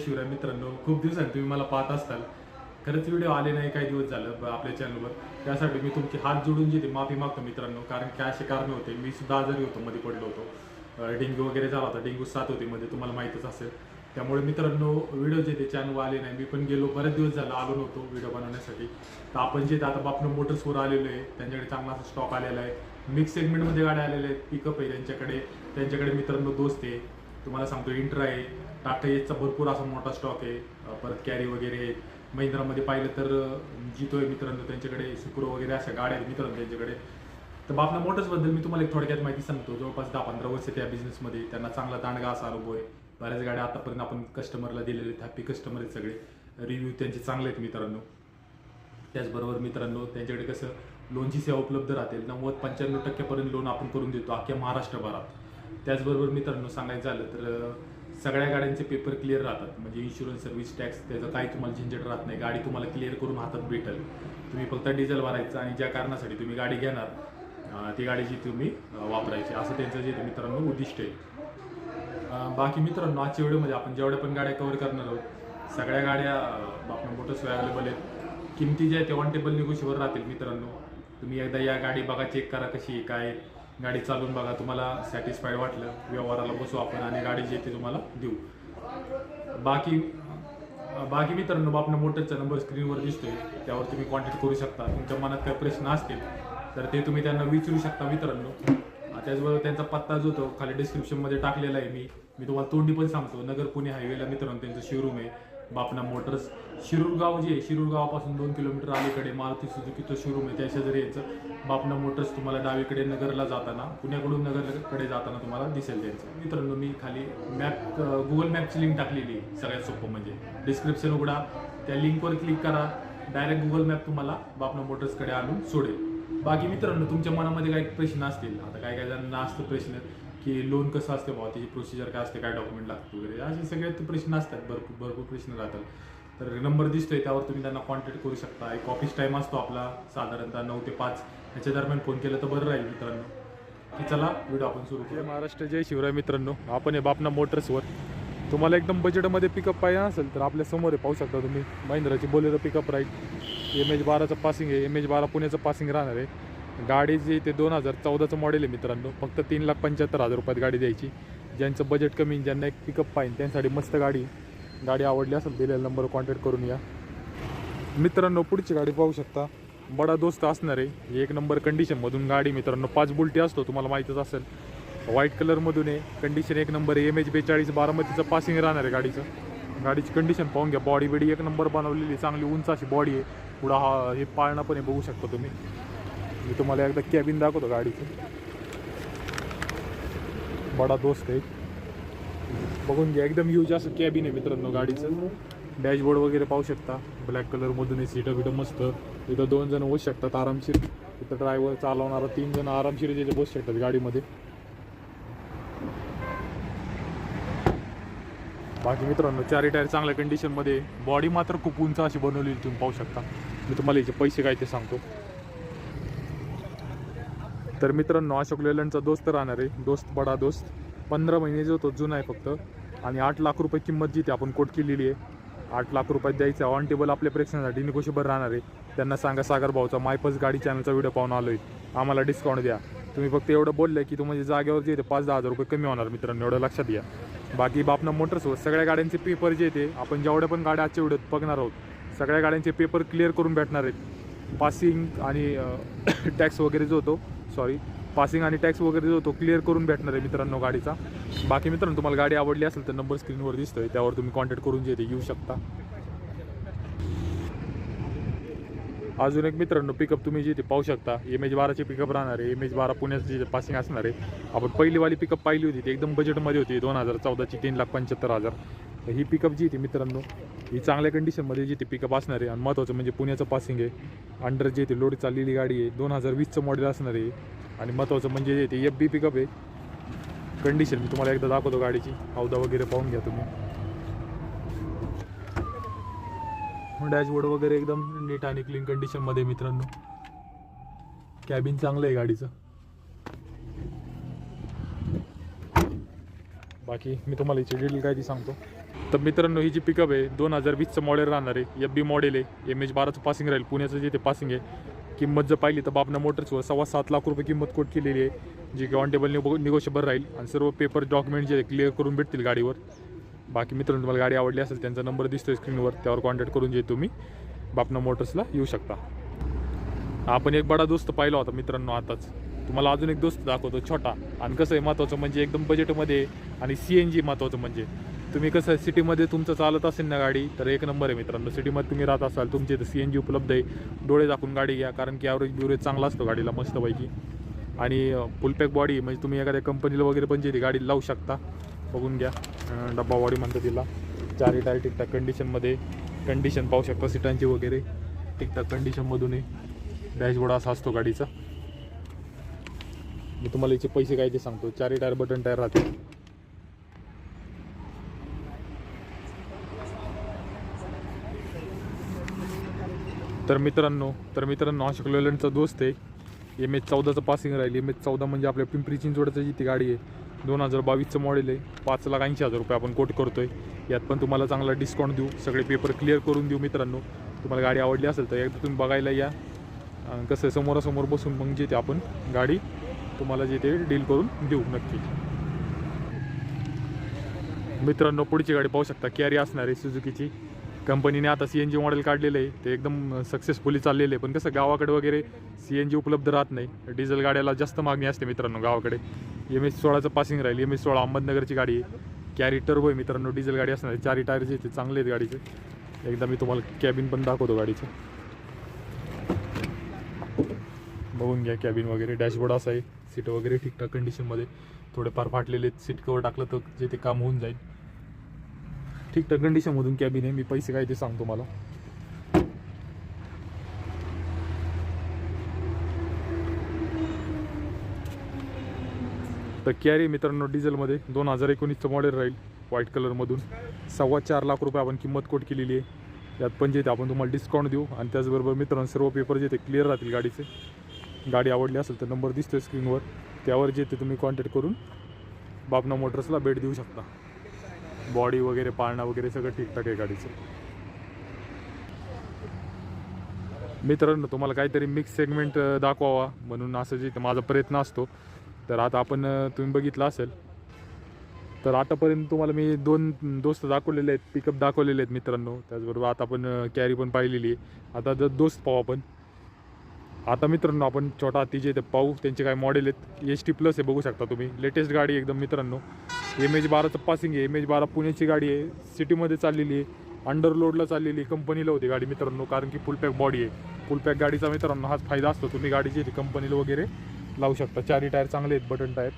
शिवराय मित्रांनो खूप दिवसांनी तुम्ही मला पाहत असताल. खरंच व्हिडिओ आले नाही काही दिवस झालं आपल्या चॅनलवर त्यासाठी मी तुमचे हात जोडून जिथे माफी मागतो मित्रांनो कारण की असे कारण होते. मी सुद्धा आजारी होतो मध्ये पडलो होतो. डेंग्यू वगैरे झाला होता. डेंग्यू साथ होते मध्ये तुम्हाला माहितच असेल. त्यामुळे मित्रांनो व्हिडिओ जे ते चॅनलवर आले नाही मी पण गेलो. बरेच दिवस झाला आलो नव्हतो व्हिडिओ बनवण्यासाठी. तर आपण जे आता बापनं मोटर्सवर आलेलो आहे त्यांच्याकडे चांगला असा स्टॉक आलेला आहे. मिक्स सेगमेंटमध्ये गाड्या आलेल्या आहेत पिकअप आहे त्यांच्याकडे. त्यांच्याकडे मित्रांनो दोस्त आहे. तुम्हाला सांगतो इंट्रा आहे. टाटा एचचा भरपूर असा मोठा स्टॉक आहे. परत कॅरी वगैरे महिंद्रामध्ये पाहिलं तर जितो आहे मित्रांनो त्यांच्याकडे सुक्रो वगैरे अशा गाड्या आहेत मित्रांनो त्यांच्याकडे. तर बापना मोटर्सबद्दल मी तुम्हाला एक थोडक्यात माहिती सांगतो. जवळपास दहा पंधरा वर्ष त्या बिझनेसमध्ये त्यांना चांगला दांडगा असा अनुभव आहे. बऱ्याच गाड्या आतापर्यंत आपण कस्टमरला दिलेले आहेत. हॅपी कस्टमर आहेत सगळे. रिव्ह्यू त्यांचे चांगले आहेत मित्रांनो. त्याचबरोबर मित्रांनो त्यांच्याकडे कसं लोनची सेवा उपलब्ध राहते. नव्वद पंच्याण्णव टक्क्यापर्यंत लोन आपण करून देतो अख्ख्या महाराष्ट्रभरात. त्याचबरोबर मित्रांनो सांगायचं झालं तर सगळ्या गाड्यांचे पेपर क्लिअर राहतात. म्हणजे इन्शुरन्स सर्व्हिस टॅक्स त्याचं काही तुम्हाला झंझट राहत नाही. गाडी तुम्हाला क्लिअर करून हातात भेटेल. तुम्ही फक्त डिझेल भरायचं आणि ज्या कारणासाठी तुम्ही गाडी घेणार ती गाडीची तुम्ही वापरायची. असं त्यांचं जे मित्रांनो उद्दिष्ट आहे. बाकी मित्रांनो आजच्या व्हिडिओमध्ये आपण जेवढ्या पण गाड्या कवर करणार आहोत सगळ्या गाड्या आपण आपल्या मोटर्स अवेलेबल आहेत. किमती ज्या आहेत त्या वन टेबल निगोशिएबल राहतील मित्रांनो. तुम्ही एकदा या गाडी बघा चेक करा कशी आहे काय आहे. गाडी चालवून बघा तुम्हाला सॅटिस्फाईड वाटलं व्यवहाराला बसू आपण आणि गाडी जी आहे ती तुम्हाला देऊ. बाकी बाकी मित्रांनो आपल्या मोटरचा नंबर स्क्रीनवर दिसतोय त्यावर तुम्ही कॉन्टॅक्ट करू शकता. तुमच्या मनात काही प्रश्न असतील तर ते तुम्ही त्यांना विचारू शकता मित्रांनो. त्याचबरोबर त्यांचा पत्ता जो तो खाली डिस्क्रिप्शनमध्ये टाकलेला आहे मी. मी तुम्हाला तोंडी पण सांगतो नगर पुणे हायवेला मित्रांनो त्यांचं शोरूम आहे. बापना मोटर्स. शिरूरगाव जे आहे दोन किलोमीटर अलीकडे मारुती सुजुकीचं शोरूम आहे त्या शेजारी यायचं. बापना मोटर्स तुम्हाला डावीकडे नगरला जाताना पुण्याकडून नगरकडे जाताना तुम्हाला दिसेल त्यांचं. मित्रांनो मी खाली मॅप गुगल मॅपची लिंक टाकलेली आहे सगळ्यात सोपं म्हणजे. डिस्क्रिप्शन उघडा त्या लिंकवर क्लिक करा डायरेक्ट गुगल मॅप तुम्हाला बापना मोटर्सकडे आणून सोडेल. बाकी मित्रांनो तुमच्या मनामध्ये काही प्रश्न असतील आता काय काय जणांना असतं प्रश्न की लोन कसं असते बाबा त्याची प्रोसिजर काय असते? काय डॉक्युमेंट लागतं वगैरे? असे सगळे ते प्रश्न असतात. भरपूर भरपूर प्रश्न राहतात. तर नंबर दिसतोय त्यावर तुम्ही त्यांना कॉन्टॅक्ट करू शकता. एक ऑफिस टाईम असतो आपला साधारणतः नऊ ते पाच. ह्याच्या दरम्यान फोन केला तर बरं राहील मित्रांनो. की चला व्हिडिओ आपण सुरू करूया महाराष्ट्र जय शिवराय मित्रांनो. आपण आहे बापना मोटर्सवर तुम्हाला एकदम बजेटमध्ये पिकअप पाहिजे असेल तर आपल्यासमोर आहे पाहू शकता तुम्ही. महिंद्राची Bolero pickup right M H बाराचं passing आहे. एम एच बारा पुण्याचं पासिंग राहणार आहे. गाडी जी ते दोन हजार चौदाचं मॉडेल आहे मित्रांनो. फक्त तीन लाख पंच्याहत्तर हजार रुपयात गाडी द्यायची. ज्यांचं बजेट कमी ज्यांना एक पिकअप पाहिजे त्यांसाठी मस्त गाडी गाडी आवडली असेल दिलेल्या नंबर कॉन्टॅक्ट करून या. मित्रांनो पुढची गाडी पाहू शकता. बडा दोस्त असणार आहे. एक नंबर कंडिशनमधून गाडी मित्रांनो पाच बुलटी असतो तुम्हाला माहीतच असेल. व्हाईट कलरमधून आहे. कंडिशन एक नंबर आहे एम एच बेचाळीस बारामतीचं पासिंग राहणार आहे गाडीचं. गाडीची कंडिशन पाहून घ्या. बॉडी बिडी एक नंबर बनवलेली चांगली उंच अशी बॉडी आहे. पुढं हा हे पाळणं पण आहे बघू शकता तुम्ही. मी तुम्हाला एकदा कॅबिन दाखवतो गाडीचं. बडा दोस्त आहे. बघून घ्या एकदम यूज असं कॅबिन आहे मित्रांनो गाडीचं. डॅशबोर्ड वगैरे पाहू शकता. ब्लॅक कलरमधून आहे सीटं बिटं मस्त. इथं दोन जण बसू शकतात आरामशीर. इथं ड्रायव्हर चालवणारा तीन जण आरामशीर तिथे बसू शकतात गाडीमध्ये. बाकी मित्रांनो चारी टायर चांगल्या कंडिशनमध्ये बॉडी मात्र खूप उंच अशी बनवलेली तुम्ही पाहू शकता. मी तुम्हाला याचे पैसे काय ते सांगतो. तर मित्रांनो अशोक लेलंडचा दोस्त राहणार आहे. दोस्त बडा दोस्त. पंधरा महिने जो तो जुना आहे फक्त. आणि आठ लाख रुपये किंमत जी ती आपण कोट केलेली आहे. आठ लाख रुपयात द्यायचं ऑन टेबल आपल्या प्रेक्षकांसाठी निकोशीभर राहणार आहे. त्यांना सांगा सागर भाऊचा मायपस गाडी चॅनलचा व्हिडिओ पाहून आलो आहे आम्हाला डिस्काउंट द्या. तुम्ही फक्त एवढं बोललं की तुम्हाला जागेवर जे पाच दहा हजार रुपये कमी होणार मित्रांनो एवढं लक्षात घ्या. बाकी बापना मोटर्सवर सगळ्या गाड्यांचे पेपर जे ते आपण जेवढ्या पण गाड्या आजच्या व्हिडिओत बघणार आहोत सगळ्या गाड्यांचे पेपर क्लिअर करून भेटणार आहेत. पासिंग आणि टॅक्स वगैरे जो होतो सॉरी पासिंग आणि टॅक्स वगैरे जो तो क्लिअर करून भेटणार आहे मित्रांनो गाडीचा. बाकी मित्रांनो तुम्हाला गाडी आवडली असेल तर नंबर स्क्रीनवर दिसतोय. त्यावर तुम्ही कॉन्टॅक्ट करून जे ते येऊ शकता. अजून एक मित्रांनो पिकअप तुम्ही जिथे पाहू शकता. एम एच बाराची पिकअप राहणार आहे. एम एच बारा पुण्याचं जिथे पासिंग असणार आहे. आपण पहिलीवाली पिकअप पाहिली होती. ती एकदम बजेटमध्ये होती. दोन हजार चौदाची तीन लाख पंच्याहत्तर हजार. तर ही पिकअप जी ती मित्रांनो ही चांगल्या कंडिशनमध्ये जी ती पिकअप असणार आहे आणि महत्त्वाचं म्हणजे पुण्याचं पासिंग आहे. अंडर जे ते लोड चाललेली गाडी आहे दोन हजार वीसचं मॉडेल असणार आहे. आणि महत्त्वाचं म्हणजे जे ते एफ बी पिकअप आहे कंडिशन मी तुम्हाला एकदा दाखवतो गाडीची. हौदा वगैरे पाहून घ्या तुम्ही. डॅशबोर्ड वगैरे एकदम नीट आणि क्लीन कंडिशनमध्ये मित्रांनो. कॅबिन चांगलं आहे गाडीचं. बाकी मी तुम्हाला याची डिटेल काय ती सांगतो. तर मित्रांनो ही जी पिकअप आहे दोन हजार वीसचं मॉडेल राहणार आहे. एफ बी मॉडेल आहे. एम एच बाराचं पासिंग राहील. पुण्याचं जे ते पासिंग आहे. किंमत जर पाहिली तर बापना मोटर्सवर सव्वा सात लाख रुपये किंमत कोट केलेली आहे जी की निगो टेबल निगोशिएबल राहील. आणि सर्व पेपर डॉक्युमेंट जे क्लिअर करून भेटतील गाडीवर. बाकी मित्रांनो तुम्हाला गाडी आवडली असेल त्यांचा नंबर दिसतोय स्क्रीनवर त्यावर कॉन्टॅक्ट करून जे तुम्ही बापना मोटर्सला येऊ शकता. आपण एक बडा दोस्त पाहिला होता मित्रांनो आताच. तुम्हाला अजून एक दोस्त दाखवतो छोटा. आणि कसं आहे महत्त्वाचं म्हणजे एकदम बजेटमध्ये आणि सी एन जी महत्त्वाचं म्हणजे. तुम्ही कसं सिटीमध्ये तुमचं चालत असेल ना गाडी तर एक नंबर आहे मित्रांनो. सिटीमध्ये तुम्ही राहत असाल तुमची इथं सी एन जी उपलब्ध आहे. डोळे दाखवून गाडी घ्या कारण की ॲव्हरेज बिवरेज चांगला असतो गाडीला मस्तपैकी. आणि फुलपॅक बॉडी म्हणजे तुम्ही एखाद्या कंपनीला वगैरे पण जे ती गाडी लावू शकता बघून घ्या. डब्बा बॉडी म्हणतं तिला. चारी टायर टिकटाक कंडिशनमध्ये कंडिशन पाहू शकता सीटांची वगैरे. टिकटाक कंडिशनमधूनही डॅशबोर्ड असा असतो गाडीचा. मी तुम्हाला याचे पैसे काय ते सांगतो. चारी टायर बटन टायर राहते तर मित्रांनो तर मित्रांनो अशोक लेलंडचा दोस्त आहे. एम एच चौदाचं पासिंग राहील. एम एच चौदा म्हणजे आपल्या पिंपरी चिंचवडचं जी ती गाडी आहे दोन हजार बावीसचं मॉडेल आहे. पाच लाख ऐंशी हजार रुपये आपण कोट करतो आहे यात पण तुम्हाला चांगला डिस्काउंट देऊ. सगळे पेपर क्लिअर करून देऊ मित्रांनो. तुम्हाला गाडी आवडली असेल तर एकदा तुम्ही बघायला या. कसं आहे, समोरासमोर बसून मग जे ते आपण गाडी तुम्हाला जे ते डील करून देऊ नक्की. मित्रांनो पुढची गाडी पाहू शकता. कॅरी असणार आहे सुझुकीची कंपनीने आता सी एन जी मॉडेल काढलेलं आहे. ते एकदम सक्सेसफुली चाललेलं आहे. पण कसं गावाकडे वगैरे सी एन जी उपलब्ध राहत नाही. डिझेल गाड्याला जास्त मागणी असते मित्रांनो गावाकडे. एम एस सोळाचं पासिंग राहील. एम एस सोळा अहमदनगरची गाडी आहे. कॅरी टर्बो आहे मित्रांनो. डिझेल गाडी असणार आहे. चारी टायर जे ते चांगले आहेत गाडीचे. एकदा मी तुम्हाला कॅबिन पण दाखवतो गाडीचं. बघून घ्या कॅबिन वगैरे. डॅशबोर्ड असा आहे. सीट वगैरे ठीकठाक कंडिशनमध्ये थोडेफार फाटलेले आहेत. सीट कवर टाकलं तर जे ते काम होऊन जाईल. ठीक तर कंडिशनमधून कॅबिन आहे. मी पैसे काय ते सांगतो मला. तर कॅरी मित्रांनो डिझेलमध्ये दोन हजार एकोणीसचं मॉडेल राहील व्हाईट कलरमधून सव्वा चार लाख रुपये आपण किंमत कोट केलेली आहे. यात पण जे ते आपण तुम्हाला डिस्काउंट देऊ. आणि त्याचबरोबर मित्रांनो सर्व पेपर जे ते क्लिअर राहतील गाडीचे. गाडी आवडली असेल तर नंबर दिसतोय स्क्रीनवर त्यावर जे ते तुम्ही कॉन्टॅक्ट करून बापना मोटर्सला भेट देऊ शकता. बॉडी वगैरे पाळणं वगैरे सगळं ठीकठाक आहे गाडीचं. मित्रांनो तुम्हाला काहीतरी मिक्स सेगमेंट दाखवावा म्हणून असं जे माझा प्रयत्न असतो. तर आता आपण तुम्ही बघितलं असेल तर आतापर्यंत तुम्हाला मी दोन दोस्त दाखवलेले आहेत पिकअप दाखवलेले आहेत मित्रांनो. त्याचबरोबर आता आपण कॅरी पण पाहिलेली आहे. आता जर दोस्त पाहू आपण. आता मित्रांनो आपण छोटा हत्ती ते पाहू. त्यांचे काय मॉडेल आहेत. एच टी प्लस आहे बघू शकता तुम्ही. लेटेस्ट गाडी एकदम मित्रांनो. एम एच बाराचं पासिंग आहे. एम एच बारा पुण्याची गाडी आहे. सिटीमध्ये चाललेली आहे. अंडरलोडला चाललेली आहे. कंपनीला होती गाडी मित्रांनो कारण की फुल पॅक बॉडी आहे. फुल पॅक गाडीचा मित्रांनो हाच फायदा असतो. तुम्ही गाडीची कंपनीला वगैरे लावू शकता. चारी टायर चांगले आहेत बटन टायर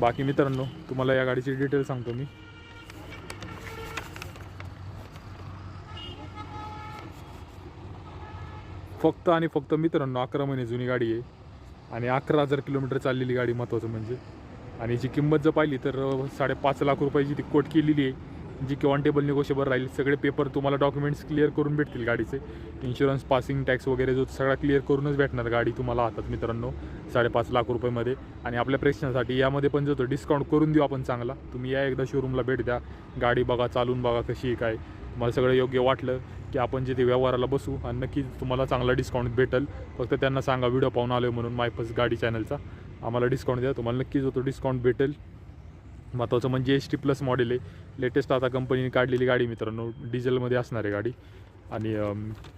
बाकी मित्रांनो तुम्हाला या गाडीची डिटेल सांगतो मी. फक्त आणि फक्त मित्रांनो अकरा महिने जुनी गाडी आहे. आणि अकरा हजार किलोमीटर चाललेली गाडी महत्त्वाचं म्हणजे. आणि जी किंमत जर पाहिली तर साडेपाच लाख रुपयाची ती कोट केलेली आहे जी की ऑन टेबल निगोशिएबल राहील सगळे पेपर तुम्हाला डॉक्युमेंट्स क्लिअर करून भेटतील गाडीचे. इन्शुरन्स पासिंग टॅक्स वगैरे जो सगळा क्लिअर करूनच भेटणार गाडी तुम्हाला हातात मित्रांनो साडेपाच लाख रुपयामध्ये. आणि आपल्या प्रेक्षणासाठी यामध्ये पण जो तो डिस्काउंट करून देऊ आपण चांगला तुम्ही या एकदा शोरूमला भेट द्या. गाडी बघा चालून बघा कशी आहे काय मला सगळं योग्य वाटलं की आपण जे ते व्यवहाराला बसू आणि नक्कीच तुम्हाला चांगला डिस्काउंट भेटेल फक्त त्यांना सांगा व्हिडिओ पाहून आलो म्हणून मायफस गाडी चॅनलचा आम्हाला डिस्काउंट द्या. तुम्हाला नक्कीच जो तो डिस्काउंट भेटेल. महत्त्वाचं म्हणजे एस टी प्लस मॉडेल आहे. लेटेस्ट आता कंपनीने काढलेली गाडी मित्रांनो डिझेलमध्ये असणार आहे गाडी. आणि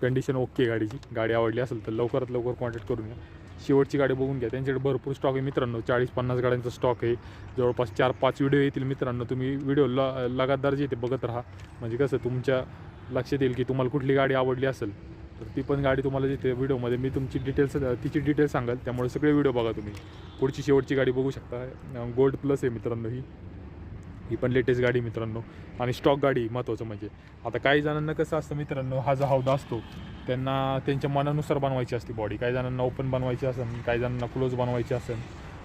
कंडिशन ओके गाडीची. गाडी आवडली असेल तर लवकरात लवकर कॉन्टॅक्ट करून घ्या. शेवटची गाडी बघून घ्या. त्यांच्याकडे भरपूर स्टॉक आहे मित्रांनो. चाळीस पन्नास गाड्यांचा स्टॉक आहे. जवळपास चार पाच व्हिडिओ येतील मित्रांनो. तुम्ही व्हिडिओ ल लगातार जे ते बघत राहा. म्हणजे कसं तुमच्या लक्षात येईल की तुम्हाला कुठली गाडी आवडली असेल तर ती पण गाडी तुम्हाला जिथे व्हिडिओमध्ये मी तुमची डिटेल्स तिची डिटेल्स सांगाल. त्यामुळे सगळे व्हिडिओ बघा तुम्ही. पुढची शेवटची गाडी बघू शकता. गोल्ड प्लस आहे मित्रांनो ही. ही पण लेटेस्ट गाडी मित्रांनो. आणि स्टॉक गाडी महत्त्वाचं म्हणजे. आता काही जणांना कसं असतं मित्रांनो हा जो हौदा असतो त्यांना त्यांच्या मनानुसार बनवायची असते बॉडी काही जणांना ओपन बनवायची असेल काही जणांना क्लोज बनवायची असेल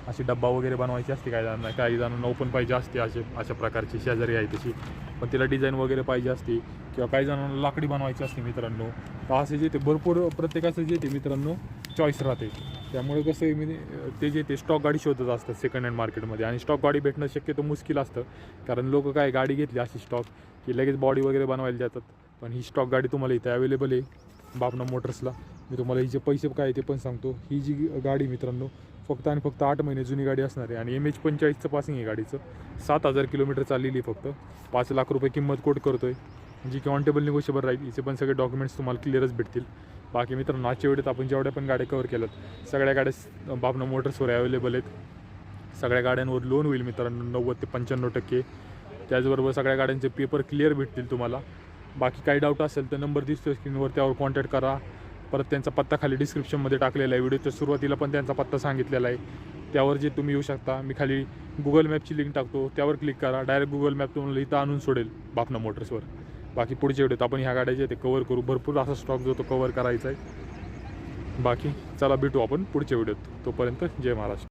अशी डब्बा वगैरे बनवायची असते काही जणांना. काही जणांना ओपन पाहिजे असते असे अशा प्रकारची शेजारी आहे तशी. पण तिला डिझाईन वगैरे पाहिजे असते किंवा काही जणांना लाकडी बनवायची असते मित्रांनो. तर असे जे ते भरपूर प्रत्येकाचं जे ते मित्रांनो चॉईस राहते. त्यामुळे कसं आहे मी ते जे ते स्टॉक गाडी शोधत असतात सेकंड हँड मार्केटमध्ये आणि स्टॉक गाडी भेटणं शक्यतो मुश्किल असतं. कारण लोक काय गाडी घेतली अशी स्टॉक की लगेच बॉडी वगैरे बनवायला जातात. पण ही स्टॉक गाडी तुम्हाला इथे अवेलेबल आहे. बापना मोटर्सला मी तुम्हाला हिचे पैसे काय आहे ते पण सांगतो. ही जी गाडी मित्रांनो फक्त आणि फक्त आठ महिने जुनी गाडी असणार आहे. आणि एम एच पंचेचाळीसचं पासिंग आहे गाडीचं. सात हजार किलोमीटर चाललेली आहे फक्त. पाच लाख रुपये किंमत कोट करतो आहे जी की ऑन टेबल निगोशिएबल राहील. इथे पण सगळे डॉक्युमेंट्स तुम्हाला क्लिअरच भेटतील. बाकी मित्रांनो आजच्या वेळेत आपण जेवढ्या पण गाड्या कवर केल्यात सगळ्या गाड्या बाबनं मोटर्सवर अवेलेबल आहेत. सगळ्या गाड्यांवर लोन होईल मित्रांनो नव्वद ते पंच्याण्णव टक्के. त्याचबरोबर सगळ्या गाड्यांचे पेपर क्लिअर भेटतील तुम्हाला. बाकी काही डाऊट असेल तर नंबर दिसतो स्क्रीनवर त्यावर कॉन्टॅक्ट करा. परत त्यांचा पत्ता खाली डिस्क्रिप्शनमध्ये टाकलेला आहे. व्हिडिओच्या सुरुवातीला पण त्यांचा पत्ता सांगितलेला आहे. त्यावर जे तुम्ही येऊ शकता मी खाली गुगल मॅपची लिंक टाकतो. त्यावर क्लिक करा. डायरेक्ट गुगल मॅप तुम्हाला इथं आणून सोडेल बापना मोटर्सवर बाकी पुढच्या व्हिडिओत आपण ह्या गाड्या जे ते कवर करू. भरपूर असा स्टॉक जो तो कवर करायचा आहे. बाकी चला भेटू आपण पुढच्या व्हिडिओत तोपर्यंत जय महाराष्ट्र.